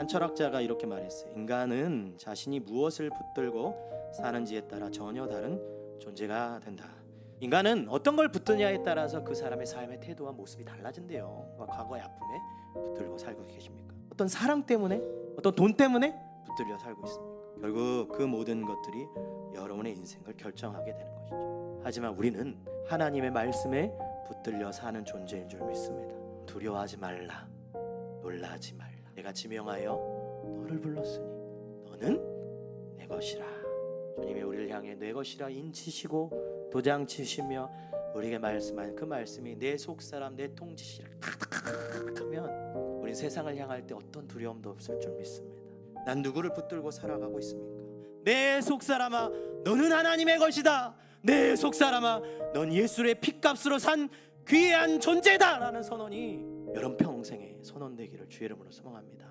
한 철학자가 이렇게 말했어요. 인간은 자신이 무엇을 붙들고 사는지에 따라 전혀 다른 존재가 된다. 인간은 어떤 걸 붙드냐에 따라서 그 사람의 삶의 태도와 모습이 달라진대요. 과거의 아픔에 붙들고 살고 계십니까? 어떤 사랑 때문에, 어떤 돈 때문에 붙들려 살고 있습니까? 결국 그 모든 것들이 여러분의 인생을 결정하게 되는 것이죠. 하지만 우리는 하나님의 말씀에 붙들려 사는 존재인 줄 믿습니다. 두려워하지 말라, 놀라지 말라. 내가 지명하여 너를 불렀으니 너는 내 것이라. 주님이 우리를 향해 내 것이라 인치시고 도장 치시며 우리에게 말씀한 그 말씀이 내 속 사람 내 통지시라 하면 우리 세상을 향할 때 어떤 두려움도 없을 줄 믿습니다. 난 누구를 붙들고 살아가고 있습니까? 내 속 사람아 너는 하나님의 것이다. 내 속 사람아 넌 예수의 피값으로 산 귀한 존재다라는 선언이 여러분 평생에 선언되기를 주의 이름으로 소망합니다.